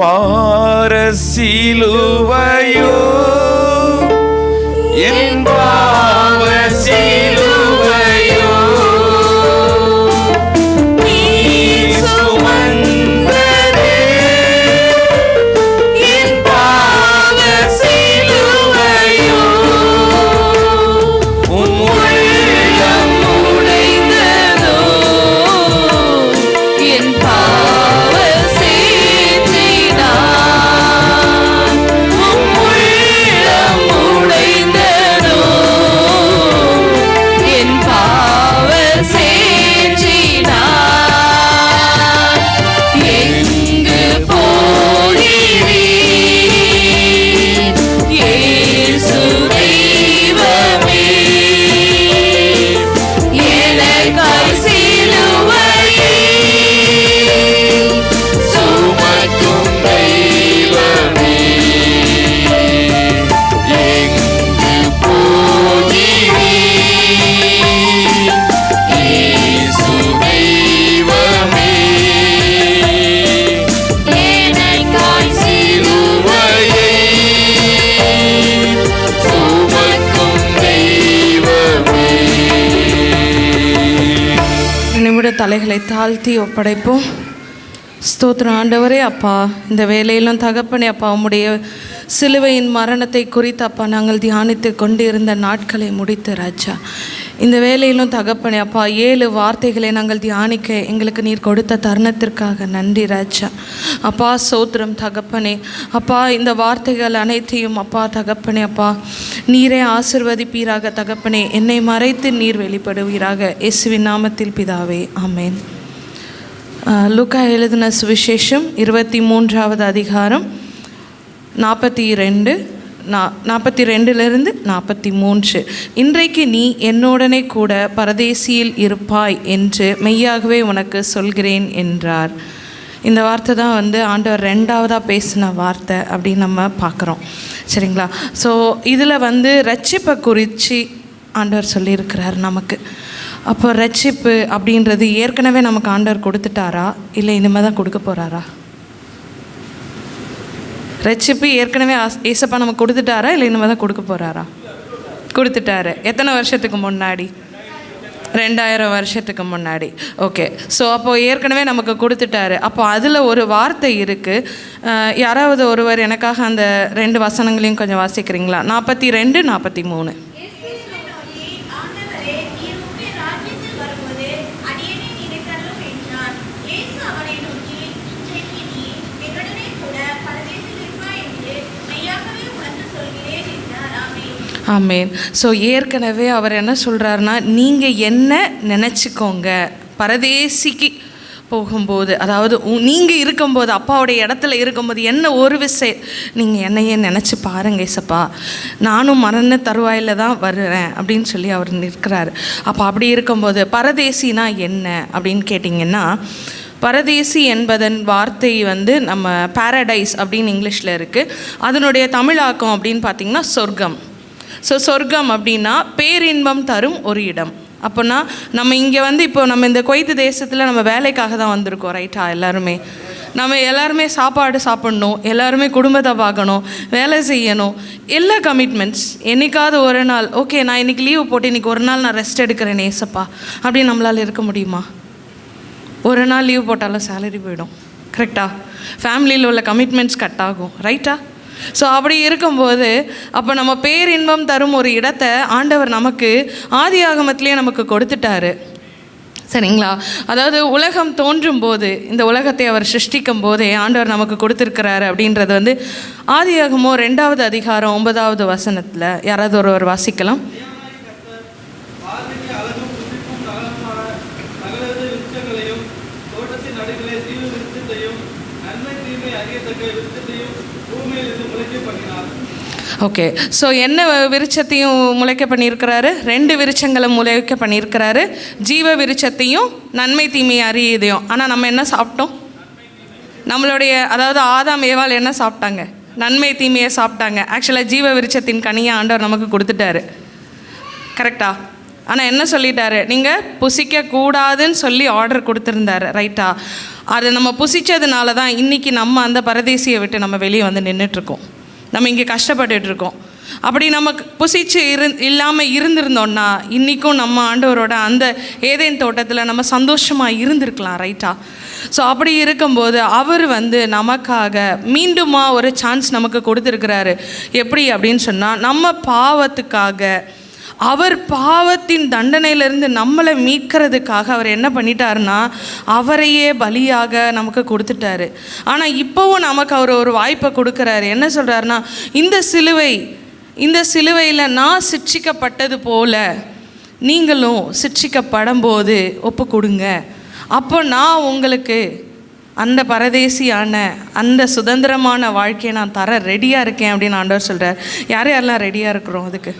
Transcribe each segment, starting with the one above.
பாரசிலுவையோ. என் பாவ நிமிட தாழ்த்தி ஒப்படைப்போம். ஸ்தோத்திர ஆண்டவரே அப்பா இந்த வேலையிலும் தகப்பனே அப்பா உம்முடைய சிலுவையின் மரணத்தை குறித்து அப்பா நாங்கள் தியானித்து கொண்டு இருந்த நாட்களை முடித்து ராஜா. இந்த வேலையிலும் தகப்பனே அப்பா ஏழு வார்த்தைகளை நாங்கள் தியானிக்க எங்களுக்கு நீர் கொடுத்த தருணத்திற்காக நன்றி ராஜா. அப்பா சோத்திரம் தகப்பனே அப்பா இந்த வார்த்தைகள் அனைத்தையும் அப்பா தகப்பனே அப்பா நீரே ஆசிர்வதிப்பீராக தகப்பனே. என்னை மறைத்து நீர் வெளிப்படுவீராக. இயேசுவின் நாமத்தில் பிதாவே ஆமென். லுக்கா எழுதின சுவிசேஷம் இருபத்தி மூன்றாவது அதிகாரம் நாற்பத்தி ரெண்டு நா நாற்பத்தி ரெண்டுலேருந்து நாற்பத்தி மூன்று இன்றைக்கு நீ என்னுடனே கூட பரதேசியில் இருப்பாய் என்று மெய்யாகவே உனக்கு சொல்கிறேன் என்றார். இந்த வார்த்தை தான் வந்து ஆண்டவர் ரெண்டாவதாக பேசின வார்த்தை அப்படின்னு நம்ம பார்க்குறோம். சரிங்களா? ஸோ இதில் வந்து ரட்சிப்பை குறித்து ஆண்டவர் சொல்லியிருக்கிறார் நமக்கு. அப்போ ரட்சிப்பு அப்படின்றது ஏற்கனவே நமக்கு ஆண்டவர் கொடுத்துட்டாரா? இல்லை இனிமேல் தான் கொடுக்க போகிறாரா ரட்சிப்பு ஏற்கனவே ஆஸ்- ஏசப்பா நம்ம கொடுத்துட்டாரா? இல்லை இனிமேல் தான் கொடுக்க போகிறாரா கொடுத்துட்டாரு. எத்தனை வருஷத்துக்கு முன்னாடி? ரெண்டாயிரம் வருஷத்துக்கு முன்னாடி. ஓகே. ஸோ அப்போது ஏற்கனவே நமக்கு கொடுத்துட்டாரு. அப்போ அதில் ஒரு வார்த்தை இருக்குது யாராவது ஒருவர் எனக்காக அந்த ரெண்டு வசனங்களையும் கொஞ்சம் வாசிக்கிறீங்களா? நாற்பத்தி ரெண்டு நாற்பத்தி மூணு. ஆமீன். ஆமேன் ஸோ ஏற்கனவே அவர் என்ன சொல்கிறாருன்னா நீங்கள் என்ன நினச்சிக்கோங்க. பரதேசிக்கு போகும்போது அதாவது நீங்கள் இருக்கும்போது அப்பாவுடைய இடத்துல இருக்கும்போது என்ன ஒரு விசை நீங்கள் என்னையே நினச்சி பாருங்க ஏசப்பா. நானும் மரண தருவாயில் தான் வருவேன் அப்படின்னு சொல்லி அவர் நிற்கிறாரு. அப்போ அப்படி இருக்கும்போது பரதேசினா என்ன? அப்படின்னு கேட்டிங்கன்னா பரதேசி என்பதன் வார்த்தை வந்து நம்ம பாரடைஸ் அப்படின்னு இங்கிலீஷில் இருக்குது அதனுடைய தமிழாக்கம் அப்படின்னு பார்த்தீங்கன்னா சொர்க்கம். ஸோ சொர்க்கம் அப்படின்னா பேரின்பம் தரும் ஒரு இடம். அப்போனா நம்ம இங்கே வந்து இப்போ நம்ம இந்த கொய்த்து தேசத்தில் நம்ம வேலைக்காக தான் வந்திருக்கோம் ரைட்டா எல்லாருமே. நம்ம எல்லாருமே சாப்பாடு சாப்பிட்ணும் எல்லாருமே குடும்பத்தை பார்க்கணும் வேலை செய்யணும் எல்லா கமிட்மெண்ட்ஸ் என்றைக்காவது ஒரு நாள் ஓகே நான் இன்றைக்கி லீவு போட்டு இன்றைக்கி ஒரு நாள் நான் ரெஸ்ட் எடுக்கிறேன் ஏசப்பா அப்படின்னு நம்மளால் இருக்க முடியுமா? ஒரு நாள் லீவ் போட்டாலும் சேலரி போயிடும் கரெக்டா ஃபேமிலியில் உள்ள கமிட்மெண்ட்ஸ் கட் ஆகும் ரைட்டா ஸோ அப்படி இருக்கும்போது அப்போ நம்ம பேரின்பம் தரும் ஒரு இடத்தை ஆண்டவர் நமக்கு ஆதி ஆகமத்திலேயே நமக்கு கொடுத்துட்டாரு. சரிங்களா? அதாவது உலகம் தோன்றும் போது இந்த உலகத்தை அவர் சிருஷ்டிக்கும் போதே ஆண்டவர் நமக்கு கொடுத்துருக்கிறாரு அப்படின்றது வந்து ஆதியாகமோ ரெண்டாவது அதிகாரம் ஒன்பதாவது வசனத்தில் யாராவது ஒருவர் வாசிக்கலாம்? ஓகே ஸோ என்ன விருச்சத்தையும் முளைக்க பண்ணியிருக்கிறாரு? ரெண்டு விருச்சங்களை முளைக்க பண்ணியிருக்கிறாரு. ஜீவ விருச்சத்தையும் நன்மை தீமை அறியதையும். ஆனால் நம்ம என்ன சாப்பிட்டோம்? நம்மளுடைய அதாவது ஆதாம் ஏவாள் என்ன சாப்பிட்டாங்க? நன்மை தீமையை சாப்பிட்டாங்க. ஆக்சுவலாக ஜீவ விருச்சத்தின் கனியை ஆண்டவர் நமக்கு கொடுத்துட்டாரு. கரெக்டா ஆனால் என்ன சொல்லிட்டாரு? நீங்கள் புசிக்க கூடாதுன்னு சொல்லி ஆர்டர் கொடுத்துருந்தாரு. ரைட்டா அதை நம்ம புசிச்சதுனால தான் இன்றைக்கி நம்ம அந்த பரதேசியை விட்டு நம்ம வெளியே வந்து நின்றுட்டுருக்கோம் நம்ம இங்கே கஷ்டப்பட்டுட்டு இருக்கோம் அப்படி நமக்கு புசிச்சு இரு இல்லாமல் இருந்திருந்தோன்னா இன்றைக்கும் நம்ம ஆண்டவரோட அந்த ஏதேன் தோட்டத்தில் நம்ம சந்தோஷமாக இருந்திருக்கலாம் ரைட்டா ஸோ அப்படி இருக்கும்போது அவர் வந்து நமக்காக மீண்டுமா ஒரு சான்ஸ் நமக்கு கொடுத்துருக்கிறாரு. எப்படி அப்படின்னு சொன்னால் நம்ம பாவத்துக்காக அவர் பாவத்தின் தண்டனையிலிருந்து நம்மளை மீட்கிறதுக்காக அவர் என்ன பண்ணிட்டாருன்னா அவரையே பலியாக நமக்கு கொடுத்துட்டாரு. ஆனால் இப்போவும் நமக்கு அவர் ஒரு வாய்ப்பை கொடுக்குறாரு. என்ன சொல்கிறாருன்னா இந்த சிலுவை இந்த சிலுவையில் நான் சிட்சிக்கப்பட்டது போல நீங்களும் சிட்சிக்கப்படும் போது ஒப்பு கொடுங்க. அப்போ நான் உங்களுக்கு அந்த பரதேசியான அந்த சுதந்திரமான வாழ்க்கையை நான் தர ரெடியாக இருக்கேன் அப்படின்னு ஆண்டவர் சொல்கிறார் யார் யாரெல்லாம் ரெடியாக இருக்கிறோம் அதுக்கு?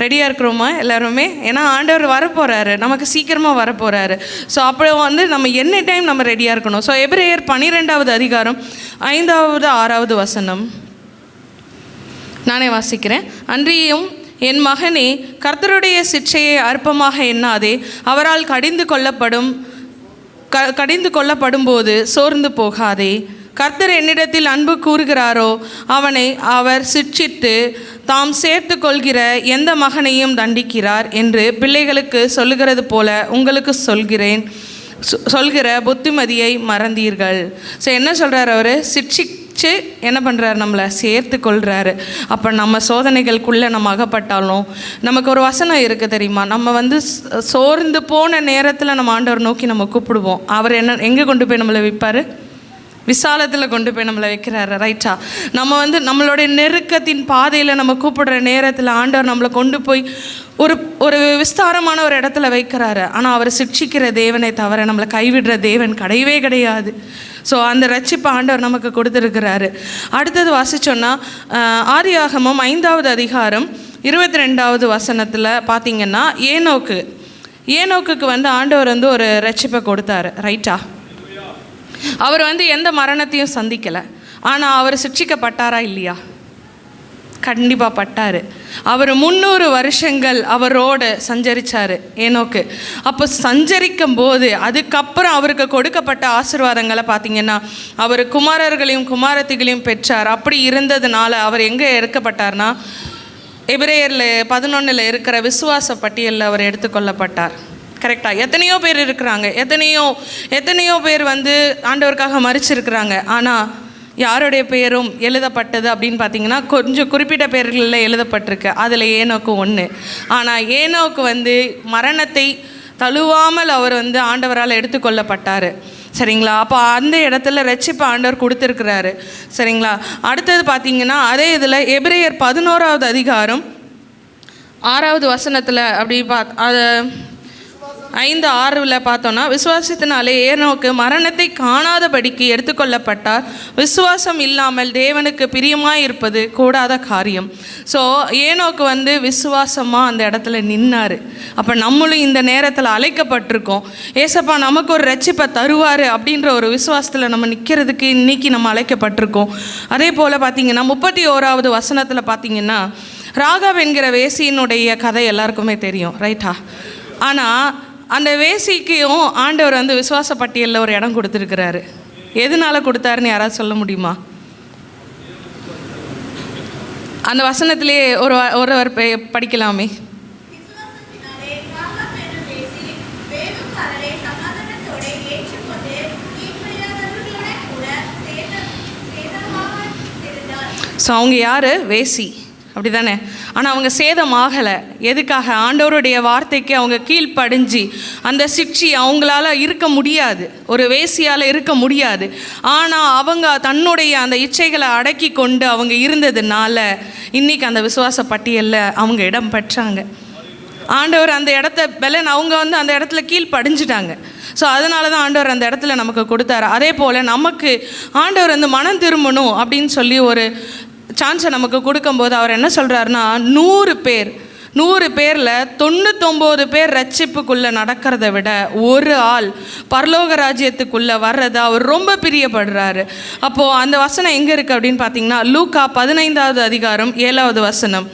ரெடியாக இருக்கிறோமா எல்லாருமே? ஏன்னா ஆண்டவர் வரப்போகிறாரு நமக்கு சீக்கிரமாக வரப்போகிறாரு ஸோ அப்போ வந்து நம்ம என்ன டைம் நம்ம ரெடியாக இருக்கணும்? ஸோ எப்ரேயர் பன்னிரெண்டாவது அதிகாரம் ஐந்தாவது ஆறாவது வசனம். நானே வாசிக்கிறேன். அன்றியும் என் மகனே கர்த்தருடைய சிற்றையை அற்பமாக எண்ணாதே. அவரால் கடிந்து கொள்ளப்படும் க கடிந்து கொள்ளப்படும் போது சோர்ந்து போகாதே. கர்த்தர் என்னிடத்தில் அன்பு கூறுகிறாரோ அவனை அவர் சிட்சித்து தாம் சேர்த்து கொள்கிற எந்த மகனையும் தண்டிக்கிறார் என்று பிள்ளைகளுக்கு சொல்லுகிறது போல உங்களுக்கு சொல்கிறேன். சொல்கிற புத்திமதியை மறந்தீர்கள். ஸோ என்ன சொல்கிறார் அவர்? சிட்சிச்சு என்ன பண்ணுறாரு நம்மளை சேர்த்து கொள்கிறாரு அப்போ நம்ம சோதனைகளுக்குள்ளே நம்ம அகப்பட்டாலும் நமக்கு ஒரு வசனம் இருக்குது தெரியுமா? நம்ம வந்து சோர்ந்து போன நேரத்தில் நம்ம ஆண்டவர் நோக்கி நம்ம கூப்பிடுவோம். அவர் என்ன எங்கே கொண்டு போய் நம்மளை விற்பார்? விசாலத்தில் கொண்டு போய் நம்மளை வைக்கிறாரு ரைட்டா நம்ம வந்து நம்மளுடைய நெருக்கத்தின் பாதையில் நம்ம கூப்பிடுற நேரத்தில் ஆண்டவர் நம்மளை கொண்டு போய் ஒரு ஒரு விஸ்தாரமான ஒரு இடத்துல வைக்கிறாரு. ஆனால் அவர் சிக்ஷிக்கிற தேவனை தவிர நம்மளை கைவிடுற தேவன் கிடையவே கிடையாது. ஸோ அந்த ரட்சிப்பு ஆண்டவர் நமக்கு கொடுத்துருக்கிறாரு. அடுத்தது வாசிச்சோன்னா ஆரியாகமம் ஐந்தாவது அதிகாரம் இருபத்தி ரெண்டாவது வசனத்தில் பார்த்தீங்கன்னா ஏனோக்கு ஏனோக்குக்கு வந்து ஆண்டவர் வந்து ஒரு ரட்சிப்பை கொடுத்தாரு ரைட்டா அவர் வந்து எந்த மரணத்தையும் சந்திக்கலை. ஆனால் அவர் சிக்ஷிக்கப்பட்டாரா இல்லையா? கண்டிப்பாக பட்டார். அவர் முந்நூறு வருஷங்கள் அவரோடு சஞ்சரிச்சார் ஏனோக்கு. அப்போ சஞ்சரிக்கும் போது அதுக்கப்புறம் அவருக்கு கொடுக்கப்பட்ட ஆசீர்வாதங்களை பார்த்தீங்கன்னா அவர் குமாரர்களையும் குமாரத்திகளையும் பெற்றார். அப்படி இருந்ததுனால அவர் எங்கே எடுக்கப்பட்டார்னா எபிரேயரில் பதினொன்றில் இருக்கிற விசுவாச பட்டியலில் அவர் எடுத்துக்கொள்ளப்பட்டார். கரெக்டாக எத்தனையோ பேர் இருக்கிறாங்க. எத்தனையோ எத்தனையோ பேர் வந்து ஆண்டவருக்காக மறிச்சிருக்கிறாங்க. ஆனால் யாருடைய பேரும் எழுதப்பட்டது அப்படின்னு பார்த்தீங்கன்னா கொஞ்சம் குறிப்பிட்ட பேர்களில் எழுதப்பட்டிருக்கு. அதில் ஏனோக்கு ஒன்று ஆனால் ஏனோக்கு வந்து மரணத்தை தழுவாமல் அவர் வந்து ஆண்டவரால் எடுத்துக்கொள்ளப்பட்டார் சரிங்களா? அப்போ அந்த இடத்துல ரட்சிப்பு ஆண்டவர் கொடுத்துருக்கிறாரு. சரிங்களா? அடுத்தது பார்த்தீங்கன்னா அதே இதில் எபிரேயர் பதினோராவது அதிகாரம் ஆறாவது வசனத்தில் அப்படி பாத் அதை ஐந்து ஆறுல பார்த்தோன்னா விசுவாசத்தினாலே ஏனோக்கு மரணத்தை காணாதபடிக்கு எடுத்துக்கொள்ளப்பட்டார். விசுவாசம் இல்லாமல் தேவனுக்கு பிரியமாக இருப்பது கூடாத காரியம். ஸோ ஏனோக்கு வந்து விசுவாசமாக அந்த இடத்துல நின்னார். அப்போ நம்மளும் இந்த நேரத்தில் அழைக்கப்பட்டிருக்கோம். ஏசப்பா நமக்கு ஒரு ரட்சிப்பை தருவார் அப்படின்ற ஒரு விசுவாசத்தில் நம்ம நிற்கிறதுக்கு இன்னைக்கு நம்ம அழைக்கப்பட்டிருக்கோம். அதே போல் பார்த்தீங்கன்னா முப்பத்தி ஓராவது வசனத்தில் பார்த்தீங்கன்னா ராகவ் என்கிற வேசியினுடைய கதை எல்லாருக்குமே தெரியும் ரைட்டா ஆனால் அந்த வேசிக்கும் ஆண்டவர் வந்து விசுவாச பட்டியலில் ஒரு இடம் கொடுத்துருக்கிறாரு. எதனால் கொடுத்தாருன்னு யாராவது சொல்ல முடியுமா? அந்த வசனத்திலேயே ஒரு ஒருவர் படிக்கலாமே. ஸோ அவங்க யார்? வேசி. அப்படி தானே ஆனால் அவங்க சேதம் ஆகலை எதுக்காக? ஆண்டவருடைய வார்த்தைக்கு அவங்க கீழ்ப்படிஞ்சு அந்த சிக்ஷி அவங்களால இருக்க முடியாது. ஒரு வேசியால் இருக்க முடியாது. ஆனால் அவங்க தன்னுடைய அந்த இச்சைகளை அடக்கி கொண்டு அவங்க இருந்ததுனால இன்னைக்கு அந்த விசுவாச பட்டியலில் அவங்க இடம் பெற்றாங்க. ஆண்டவர் அந்த இடத்த பெலன் அவங்க வந்து அந்த இடத்துல கீழ் படிஞ்சிட்டாங்க ஸோ அதனால தான் ஆண்டவர் அந்த இடத்துல நமக்கு கொடுத்தாரு. அதே போல் நமக்கு ஆண்டவர் வந்து மனம் திரும்பணும் அப்படின்னு சொல்லி ஒரு சான்ஸை நமக்கு கொடுக்கும்போது அவர் என்ன சொல்கிறாருன்னா நூறு பேர் நூறு பேரில் தொண்ணூத்தொம்பது பேர் ரட்சிப்புக்குள்ளே நடக்கிறத விட ஒரு ஆள் பரலோக ராஜ்யத்துக்குள்ளே வர்றது அவர் ரொம்ப பிரியப்படுறாரு. அப்போது அந்த வசனம் எங்கே இருக்குது அப்படின்னு பார்த்தீங்கன்னா லூக்கா பதினைந்தாவது அதிகாரம் ஏழாவது வசனம்.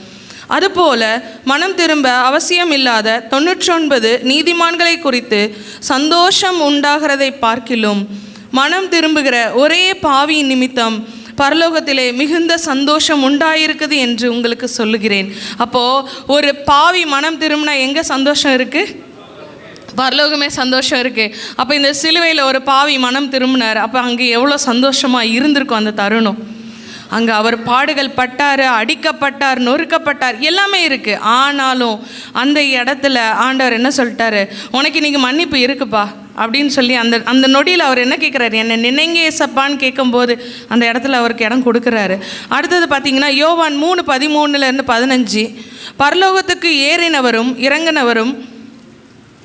அதுபோல மனம் திரும்ப அவசியம் இல்லாத தொண்ணூற்றொன்பது நீதிமான்களை குறித்து சந்தோஷம் உண்டாகிறதை பார்க்கிலும் மனம் திரும்புகிற ஒரே பாவியின் நிமித்தம் பரலோகத்திலே மிகுந்த சந்தோஷம் உண்டாயிருக்குது என்று உங்களுக்கு சொல்லுகிறேன். அப்போது ஒரு பாவி மனம் திரும்பினா எங்கே சந்தோஷம் இருக்குது பரலோகமே சந்தோஷம் இருக்குது அப்போ இந்த சிலுவையில் ஒரு பாவி மனம் திரும்பினார். அப்போ அங்கே எவ்வளோ சந்தோஷமாக இருந்திருக்கும் அந்த தருணம்? அங்கே அவர் பாடுகள் பட்டார் அடிக்கப்பட்டார் நொறுக்கப்பட்டார் எல்லாமே இருக்குது ஆனாலும் அந்த இடத்துல ஆண்டவர் என்ன சொல்லிட்டாரு? உனக்கு இன்றைக்கி மன்னிப்பு இருக்குப்பா. அப்படின்னு சொல்லி அந்த அந்த நொடியில் அவர் என்ன கேட்குறாரு என்னை நினைங்க ஏசப்பான்னு கேட்கும்போது அந்த இடத்துல அவருக்கு இடம் கொடுக்குறாரு. அடுத்தது பார்த்தீங்கன்னா யோவான் மூணு பதிமூணுலேருந்து பதினஞ்சு. பரலோகத்துக்கு ஏறினவரும் இறங்கினவரும்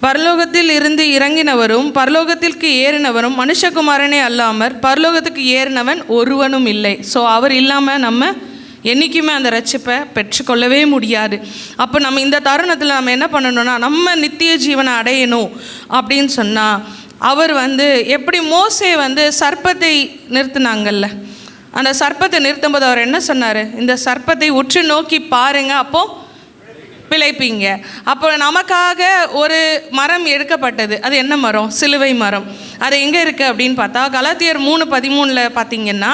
பரலோகத்தில் இருந்து இறங்கினவரும் பரலோகத்திற்கு ஏறினவரும் மனுஷகுமாரனே அல்லாமற் பரலோகத்துக்கு ஏறினவன் ஒருவனும் இல்லை. ஸோ அவர் இல்லாமல் நம்ம என்றைக்குமே அந்த ரட்சிப்பை பெற்றுக்கொள்ளவே முடியாது. அப்போ நம்ம இந்த தருணத்தில் நம்ம என்ன பண்ணணும்னா நம்ம நித்திய ஜீவனை அடையணும் அப்படின்னு சொன்னால் அவர் வந்து எப்படி மோசே வந்து சர்ப்பத்தை நிறுத்தினாங்கல்ல? அந்த சர்ப்பத்தை நிறுத்தும்போது அவர் என்ன சொன்னார்? இந்த சர்ப்பத்தை உற்று நோக்கி பாருங்கள் அப்போது பிழைப்பீங்க. அப்போ நமக்காக ஒரு மரம் எடுக்கப்பட்டது. அது என்ன மரம்? சிலுவை மரம். அது எங்கே இருக்குது அப்படின்னு பார்த்தா கலாத்தியர் மூணு பதிமூணில் பார்த்தீங்கன்னா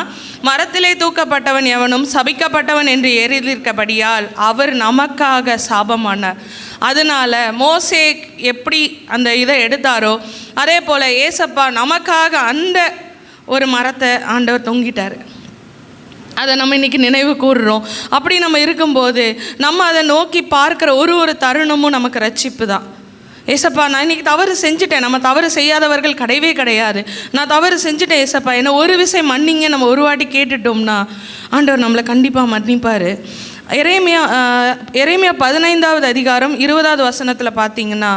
மரத்திலே தூக்கப்பட்டவன் எவனும் சபிக்கப்பட்டவன் என்று ஏறியிருக்கபடியால் அவர் நமக்காக சாபமானார். அதனால மோசே எப்படி அந்த இதை எடுத்தாரோ அதே போல் ஏசப்பா நமக்காக அந்த ஒரு மரத்தை ஆண்டவர் தொங்கிட்டார். அதை நம்ம இன்றைக்கி நினைவு கூறுறோம் அப்படி நம்ம இருக்கும்போது நம்ம அதை நோக்கி பார்க்குற ஒரு ஒரு தருணமும் நமக்கு ரட்சிப்பு தான் ஏசப்பா நான் இன்றைக்கி தவறு செஞ்சுட்டேன். நம்ம தவறு செய்யாதவர்கள் கிடையவே கிடையாது. நான் தவறு செஞ்சுட்டேன் ஏசப்பா. என்ன ஒரு விஷயம் மன்னிங்க. நம்ம ஒரு வாட்டி கேட்டுட்டோம்னா ஆண்டவர் நம்மளை கண்டிப்பாக மன்னிப்பார். இறைமையா இறைமையா பதினைந்தாவது அதிகாரம் இருபதாவது வசனத்தில் பார்த்தீங்கன்னா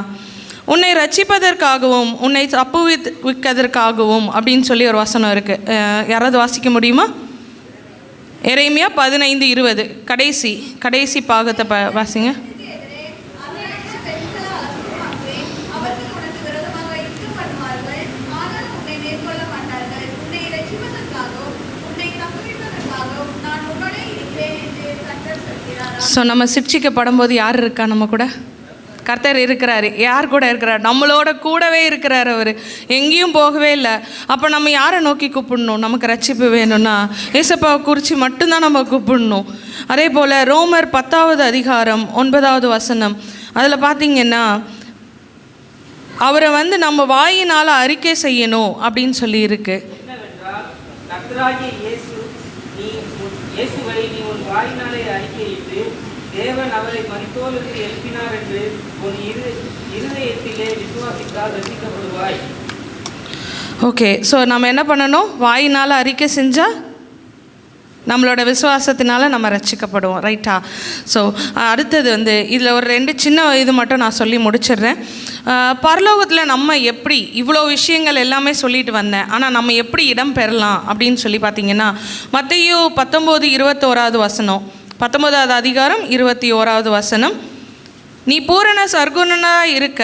உன்னை ரட்சிப்பதற்காகவும் உன்னை தப்புவிக்கதற்காகவும் அப்படின்னு சொல்லி ஒரு வசனம் இருக்குது யாராவது வாசிக்க முடியுமா? எரேமியா பதினைந்து இருபது. கடைசி கடைசி பாகத்தை ப வாசிங்க. ஸோ நம்ம சிக்ஷிக்கப்படும் போது யார் இருக்கா நம்ம கூட? கர்த்தர் இருக்கிறாரு. யார் கூட இருக்கிறார்? நம்மளோட கூடவே இருக்கிறார் அவர். எங்கேயும் போகவே இல்லை. அப்போ நம்ம யாரை நோக்கி கூப்பிடணும்? நமக்கு ரட்சிப்பு வேணும்னா ஏசப்பாவை குறித்து மட்டும்தான் நம்ம கூப்பிடணும். அதே போல் ரோமர் பத்தாவது அதிகாரம் ஒன்பதாவது வசனம். அதில் பார்த்தீங்கன்னா அவரை வந்து நம்ம வாயினால் அறிக்கை செய்யணும் அப்படின்னு சொல்லி இருக்கு நீ தேவன் அவரை மரித்தோருக்கு எழுப்பினார் என்று உன் இரு இருதயத்திலே விசுவாசித்தால் ரசிக்கப்படுவாய். ஓகே ஸோ நம்ம என்ன பண்ணணும்? வாயினால் அறிக்கை செஞ்சால் நம்மளோட விசுவாசத்தினால நம்ம ரட்சிக்கப்படுவோம் ரைட்டா ஸோ அடுத்தது வந்து இதில் ஒரு ரெண்டு சின்ன இது மட்டும் நான் சொல்லி முடிச்சிடுறேன். பரலோகத்தில் நம்ம எப்படி இவ்வளோ விஷயங்கள் எல்லாமே சொல்லிட்டு வந்தேன் ஆனால் நம்ம எப்படி இடம் பெறலாம் அப்படின்னு சொல்லி பார்த்தீங்கன்னா மத்தையோ பத்தொம்போது இருபத்தோராவது வசனம். பத்தொன்பதாவது அதிகாரம் இருபத்தி ஓராவது வசனம். நீ பூரண சர்க்குணனாக இருக்க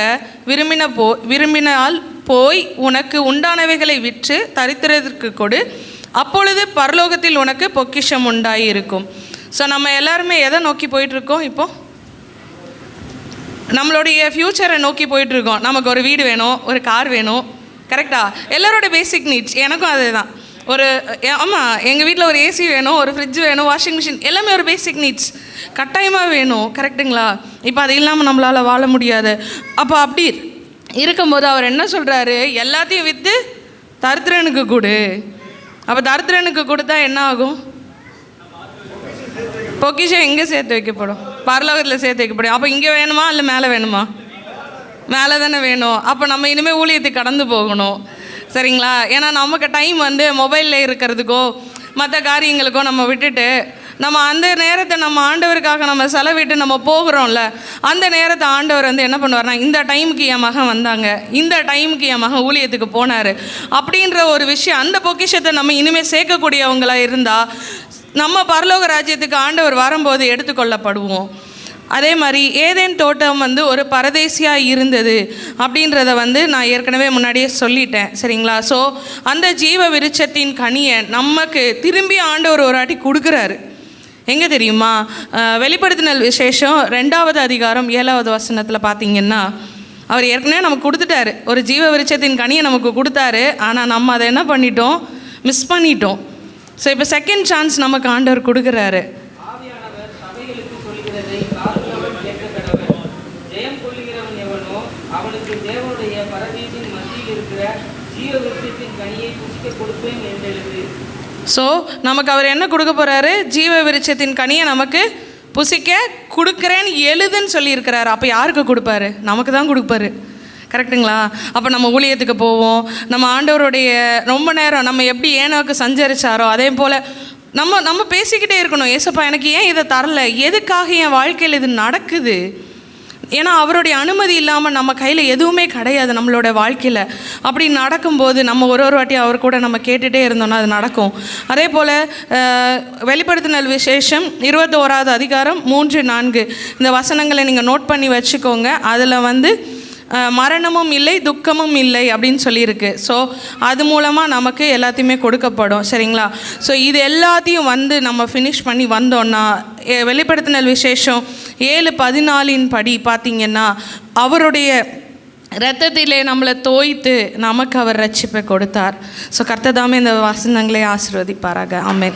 விரும்பின போ விரும்பினால் போய் உனக்கு உண்டானவைகளை விற்று தரித்திரத்திற்கு கொடு. அப்பொழுது பரலோகத்தில் உனக்கு பொக்கிஷம் உண்டாகி இருக்கும் ஸோ நம்ம எல்லாருமே எதை நோக்கி போயிட்டுருக்கோம் இப்போ? நம்மளுடைய ஃப்யூச்சரை நோக்கி போயிட்டுருக்கோம். நமக்கு ஒரு வீடு வேணும் ஒரு கார் வேணும். கரெக்டாக எல்லாரோட பேசிக் நீட்ஸ் எனக்கும் அதுதான். ஒரு ஆமாம் எங்கள் வீட்டில் ஒரு ஏசி வேணும் ஒரு ஃப்ரிட்ஜ் வேணும் வாஷிங் மிஷின் எல்லாமே ஒரு பேசிக் நீட்ஸ் கட்டாயமாக வேணும் கரெக்டுங்களா இப்போ அது இல்லாமல் நம்மளால் வாழ முடியாது. அப்போ அப்படி இருக்கும்போது அவர் என்ன சொல்கிறாரு எல்லாத்தையும் விற்று தரித்திரனுக்கு கொடு. அப்போ தரித்திரனுக்கு கொடுத்தா என்ன ஆகும்? பொக்கிஷம் எங்கே சேர்த்து வைக்கப்படும்? பரலோகத்தில் சேர்த்து வைக்கப்படும். அப்போ இங்கே வேணுமா? இல்லை மேலே வேணுமா? மேலே தானே வேணும். அப்போ நம்ம இனிமேல் ஊழியத்தை கடந்து போகணும். சரிங்களா? ஏன்னா நமக்கு டைம் வந்து மொபைலில் இருக்கிறதுக்கோ மற்ற காரியங்களுக்கோ நம்ம விட்டுட்டு நம்ம அந்த நேரத்தை நம்ம ஆண்டவருக்காக நம்ம செலவிட்டு நம்ம போகிறோம்ல அந்த நேரத்தை ஆண்டவர் வந்து என்ன பண்ணுவார்னா இந்த டைமுக்கு என் மகன் வந்தாங்க இந்த டைமுக்கு என் மகன் ஊழியத்துக்கு போனார் அப்படின்ற ஒரு விஷயம் அந்த பொக்கிஷத்தை நம்ம இனிமேல் சேர்க்கக்கூடியவங்களாக இருந்தால் நம்ம பரலோக ராஜ்யத்துக்கு ஆண்டவர் வரும்போது எடுத்துக்கொள்ளப்படுவோம். அதே மாதிரி ஏதேன் தோட்டம் வந்து ஒரு பரதேசியாக இருந்தது அப்படின்றத வந்து நான் ஏற்கனவே முன்னாடியே சொல்லிட்டேன் சரிங்களா? ஸோ அந்த ஜீவ விருட்சத்தின் கனியை நமக்கு திரும்பி ஆண்டவர் ஒரு வாட்டி கொடுக்குறாரு. எங்கே தெரியுமா? வெளிப்படுத்தினல் விசேஷம் ரெண்டாவது அதிகாரம் ஏழாவது வசனத்தில் பார்த்தீங்கன்னா அவர் ஏற்கனவே நமக்கு கொடுத்துட்டாரு. ஒரு ஜீவ விருட்சத்தின் கனியை நமக்கு கொடுத்தாரு. ஆனால் நம்ம அதை என்ன பண்ணிட்டோம்? மிஸ் பண்ணிட்டோம். ஸோ இப்போ செகண்ட் சான்ஸ் நமக்கு ஆண்டவர் கொடுக்குறாரு. அவனுக்கு தேவனுடைய பரவீட்டின் மத்தியில் இருக்கிற ஜீவ விருட்சத்தின் கனியை புசிக்க கொடுப்பேன் என்றெழுது. ஸோ நமக்கு அவர் என்ன கொடுக்க போகிறாரு ஜீவ விருட்சத்தின் கனியை நமக்கு புசிக்க கொடுக்குறேன்னு எழுதுன்னு சொல்லியிருக்கிறாரு. அப்போ யாருக்கு கொடுப்பாரு? நமக்கு தான் கொடுப்பாரு. கரெக்டுங்களா அப்போ நம்ம ஊழியத்துக்கு போவோம். நம்ம ஆண்டவருடைய ரொம்ப நேரம் நம்ம எப்படி ஏனோக்கு சஞ்சரித்தாரோ அதே போல் நம்ம நம்ம பேசிக்கிட்டே இருக்கணும். ஏசப்பா எனக்கு ஏன் இதை தரல? எதுக்காக என் வாழ்க்கையில் இது நடக்குது? ஏன்னா அவருடைய அனுமதி இல்லாமல் நம்ம கையில் எதுவுமே கிடையாது நம்மளோட வாழ்க்கையில். அப்படி நடக்கும்போது நம்ம ஒரு ஒரு வாட்டி அவர் கூட நம்ம கேட்டுகிட்டே இருந்தோம்னா அது நடக்கும். அதே போல் வெளிப்படுத்தினல் விசேஷம் இருபத்தோராவது அதிகாரம் மூன்று நான்கு. இந்த வசனங்களை நீங்கள் நோட் பண்ணி வச்சுக்கோங்க. அதில் வந்து மரணமும் இல்லை துக்கமும் இல்லை அப்படின்னு சொல்லியிருக்கு. ஸோ அது மூலமாக நமக்கு எல்லாத்தையுமே கொடுக்கப்படும். சரிங்களா? ஸோ இது எல்லாத்தையும் வந்து நம்ம ஃபினிஷ் பண்ணி வந்தோன்னா எ- வெளிப்படுத்தினல் விசேஷம் ஏழு பதினாலின் படி பார்த்திங்கன்னா அவருடைய ரத்தத்திலே நம்மளை தோய்த்து நமக்கு அவர் ரட்சிப்பை கொடுத்தார். ஸோ கர்த்ததாமே இந்த வசனங்களை ஆசிர்வதிப்பாராக. ஆமேன்